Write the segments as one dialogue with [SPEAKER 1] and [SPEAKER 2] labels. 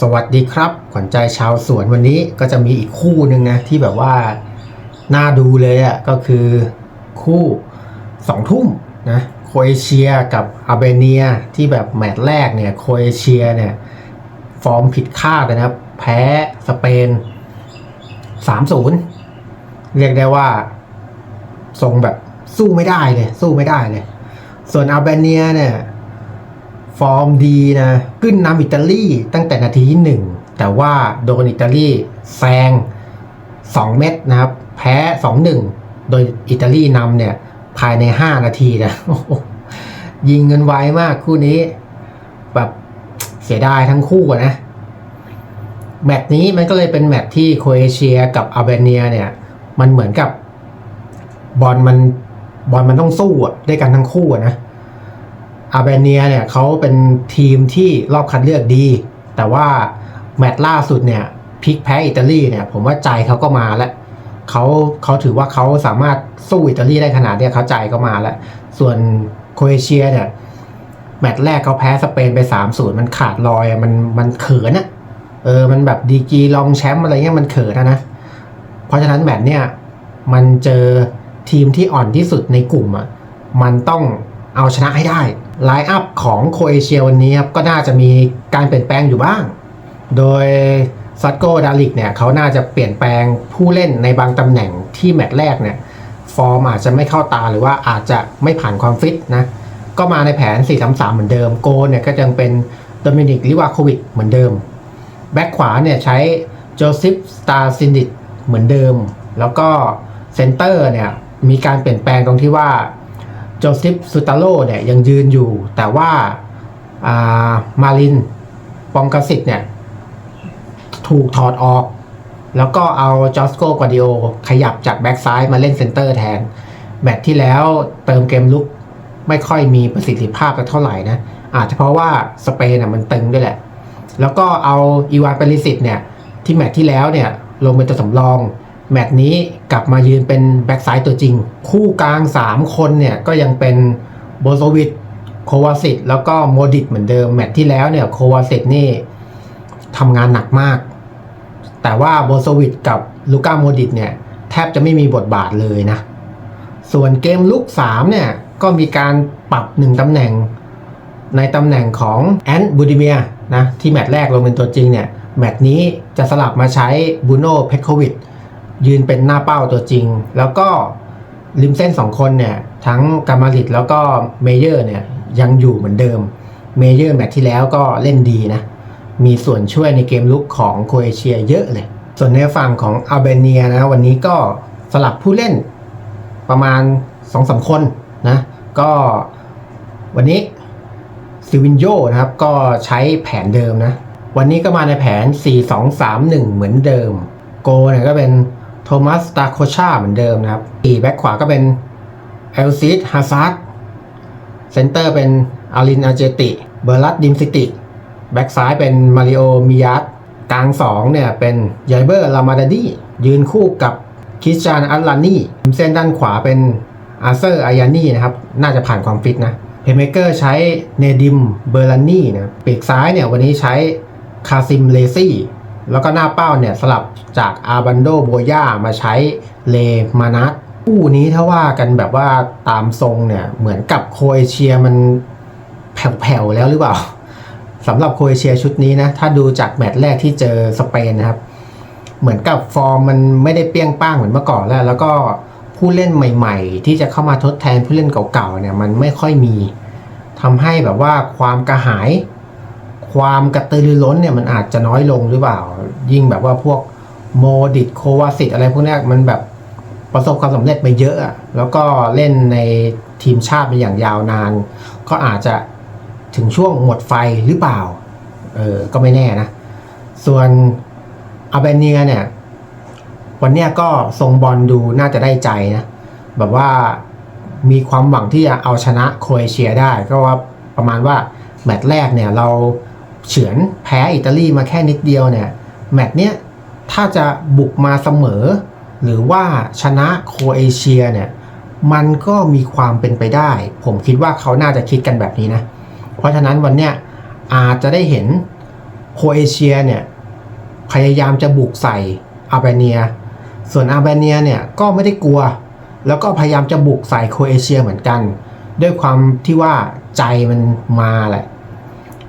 [SPEAKER 1] สวัสดีครับ ขวัญใจชาวสวนวันนี้ก็จะมีอีกคู่หนึ่งนะ ที่แบบว่า น่าดูเลยอะ่ะ ก็คือคู่สองทุ่มนะโคเอเชียกับอาร์เบเนียที่แบบแมตช์แรกเนี่ยโคเอเชียเนี่ย ฟอร์มผิดคาดเลยนะครับ แพ้สเปน 3-0 เรียกได้ว่าทรงแบบสู้ไม่ได้เลย สู้ไม่ได้เลย ส่วนอาร์เบเนียเนี่ย ฟอร์มดีนะขึ้นนำอิตาลีตั้งแต่นาทีที่หนึ่งแต่ว่าโดนอิตาลีแซง2 เม็ดนะครับ แพ้ 2-1 โดยอิตาลีนำเนี่ย ภายใน 5 นาทีนะยิงเงินไวมากคู่นี้ แบบเสียดายทั้งคู่อะนะ แมตช์นี้มันก็เลยเป็นแมตช์ที่โครเอเชียกับอาร์เบเนียเนี่ย มันเหมือนกับบอลมันบอลมันต้องสู้อะด้วยกันทั้งคู่อะนะ อาร์เบเนียเนี่ยเขาเป็นทีมที่รอบคัดเลือกดี แต่ว่าแมตช์ล่าสุดเนี่ยพลิกแพ้อิตาลีเนี่ยผมว่าใจเขาก็มาแล้วเขาเขาถือว่าเขาสามารถสู้อิตาลีได้ขนาดเนี้ยเขาใจก็มาแล้ว ส่วนโครเอเชียเนี่ยแมตช์แรกเขาแพ้สเปนไป3-0มันขาดลอยมันมันเขินอะเออมันแบบดีกรีรองแชมป์อะไรเงี้ยมันเขินนะนะเพราะฉะนั้นแมตช์เนี่ยมันเจอทีมที่อ่อนที่สุดในกลุ่มอะมันต้องเอาชนะให้ได้ ไลน์อัพของโคเอเชียวันนี้ครับก็น่าจะมีการเปลี่ยนแปลงอยู่บ้าง โดยซัตโกดาลิกเนี่ยเขาน่าจะเปลี่ยนแปลงผู้เล่นในบางตำแหน่งที่แมตช์แรกเนี่ยฟอร์มอาจจะไม่เข้าตาหรือว่าอาจจะไม่ผ่านความฟิตนะก็มาในแผน 4-3-3 เหมือนเดิมโกเนี่ยก็ยังเป็นโดมินิกลิวาโควิกเหมือนเดิม แบ็คขวาเนี่ยใช้โจซิฟสตาร์ซินดิตเหมือนเดิม แล้วก็เซนเตอร์เนี่ยมีการเปลี่ยนแปลงตรงที่ว่า โจซิฟซูตาโลเนี่ยยังยืนอยู่ แต่ว่าามารินปองกสิตเนี่ยถูกถอดออก แล้วก็เอาจอสโกกวาดิโอขยับจากแบ็กซ้ายมาเล่นเซนเตอร์แทน แมตช์ที่แล้วเติมเกมลุกไม่ค่อยมีประสิทธิภาพสักเท่าไหร่นะ อาจจะเพราะว่าสเปนน่ะมันตึงด้วยแหละ แล้วก็เอาอีวานเปริสิตเนี่ยที่แมตช์ที่แล้วเนี่ยลงเป็นตัวสำรอง แมตช์นี้กลับมายืนเป็นแบ็กซ้ายตัวจริง คู่กลาง 3 คนเนี่ยก็ยังเป็นโบโซวิชโควาสิตแล้วก็โมดิตเหมือนเดิม แมตช์ที่แล้วเนี่ยโควาสิตนี่ทำงานหนักมาก แต่ว่าโบโซวิชกับลูก้าโมดิตเนี่ยแทบจะไม่มีบทบาทเลยนะ ส่วนเกมลุก3เนี่ยก็มีการปรับหนึ่งตำแหน่ง ในตำแหน่งของแอนบูดิเมียนะที่แมตช์แรกลงเป็นตัวจริงเนี่ยแมตช์นี้จะสลับมาใช้บูโน่เพชโควิด ยืนเป็นหน้าเป้าตัวจริง แล้วก็ริมเส้น2คนเนี่ยทั้งกามาริดแล้วก็เมเยอร์เนี่ยยังอยู่เหมือนเดิมเมเยอร์แมตช์ที่แล้วก็เล่นดีนะ มีส่วนช่วยในเกมลุกของโครเอเชียเยอะเลย ส่วนในฝั่งของอัลเบเนียนะ วันนี้ก็สลับผู้เล่นประมาณ2อสคนนะ ก็วันนี้ซิวินโยนะครับ ก็ใช้แผนเดิมนะ วันนี้ก็มาในแผน 4-2-3-1 เหมือนเดิม โกเนี่ยก็เป็น โทมัสตาโคชาเหมือนเดิมนะครับอีแบ็คขวาก็เป็นเอลซิสฮาซาร์ดเซนเตอร์เป็นอารินอาเจติเบอร์ลัดดิมซิติ แบ็คซ้ายเป็นมาริโอมิยัตกลาง2เนี่ยเป็นไยเบอร์ลามาดาดียืนคู่กับคิสจานอัลลานีเส้นด้านขวาเป็นอาเซอร์อายานีนะครับ น่าจะผ่านความฟิตนะเพเมเกอร์ใช้เนดิมเบอร์ลานี่นะปีกซ้ายเนี่ยวันนี้ใช้คาซิมเลซี่ แล้วก็หน้าเป้าเนี่ยสลับจากอาบันโดโบย่ามาใช้เลมานัสคู่นี้ถ้าว่ากันแบบว่าตามทรงเนี่ยเหมือนกับโคเอเชียมันแผ่วๆแล้วหรือเปล่าสำหรับโคเอเชียชุดนี้นะถ้าดูจากแมตช์แรกที่เจอสเปนนะครับ เหมือนกับฟอร์มมันไม่ได้เปี้ยงป้างเหมือนเมื่อก่อนแล้ว แล้วก็ผู้เล่นใหม่ ๆ ที่จะเข้ามาทดแทนผู้เล่นเก่าๆเนี่ยมันไม่ค่อยมีทำให้แบบว่าความกระหาย ความกระตือรือร้นเนี่ยมันอาจจะน้อยลงหรือเปล่า ยิ่งแบบว่าพวกโมดิตโควาสิตอะไรพวกนี้มันแบบประสบความสำเร็จไปเยอะ แล้วก็เล่นในทีมชาติมาอย่างยาวนาน ก็อาจจะถึงช่วงหมดไฟหรือเปล่า เออ ก็ไม่แน่นะ ส่วนอาเบเนียเนี่ย วันเนี้ยก็ทรงบอลดูน่าจะได้ใจนะ แบบว่ามีความหวังที่จะเอาชนะโครเอเชียได้ ก็ว่าประมาณว่าแมตช์แรกเนี่ยเรา เฉือนแพ้อิตาลีมาแค่นิดเดียวเนี่ยแมตช์เนี้ยถ้าจะบุกมาเสมอ หรือว่าชนะโครเอเชียเนี่ยมันก็มีความเป็นไปได้ ผมคิดว่าเขาน่าจะคิดกันแบบนี้นะ เพราะฉะนั้นวันเนี้ยอาจจะได้เห็นโครเอเชียเนี่ยพยายามจะบุกใส่อาร์เบเนีย ส่วนอาร์เบเนียเนี่ยก็ไม่ได้กลัว แล้วก็พยายามจะบุกใส่โครเอเชียเหมือนกัน ด้วยความที่ว่าใจมันมาแหละ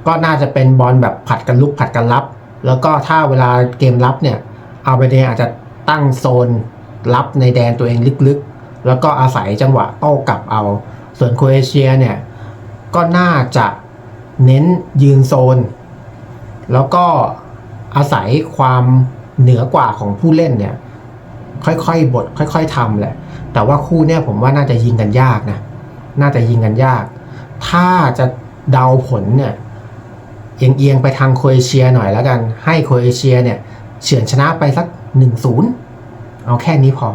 [SPEAKER 1] ก็น่าจะเป็นบอลแบบผัดกันลุกผัดกันรับ แล้วก็ถ้าเวลาเกมรับเนี่ยอาเบเนียอาจจะตั้งโซนรับในแดนตัวเองลึกๆ แล้วก็อาศัยจังหวะโต้กลับเอา ส่วนโครเอเชียเนี่ยก็น่าจะเน้นยืนโซน แล้วก็อาศัยความเหนือกว่าของผู้เล่นเนี่ยค่อยๆบดค่อย ๆทำแหละ แต่ว่าคู่เนี่ยผมว่าน่าจะยิงกันยากนะ น่าจะยิงกันยาก ถ้าจะเดาผลเนี่ย เอียงๆไปทางโครเอเชียหน่อยแล้วกัน ให้โครเอเชียเนี่ยเฉือนชนะไปสัก 1-0 เอาแค่นี้พอ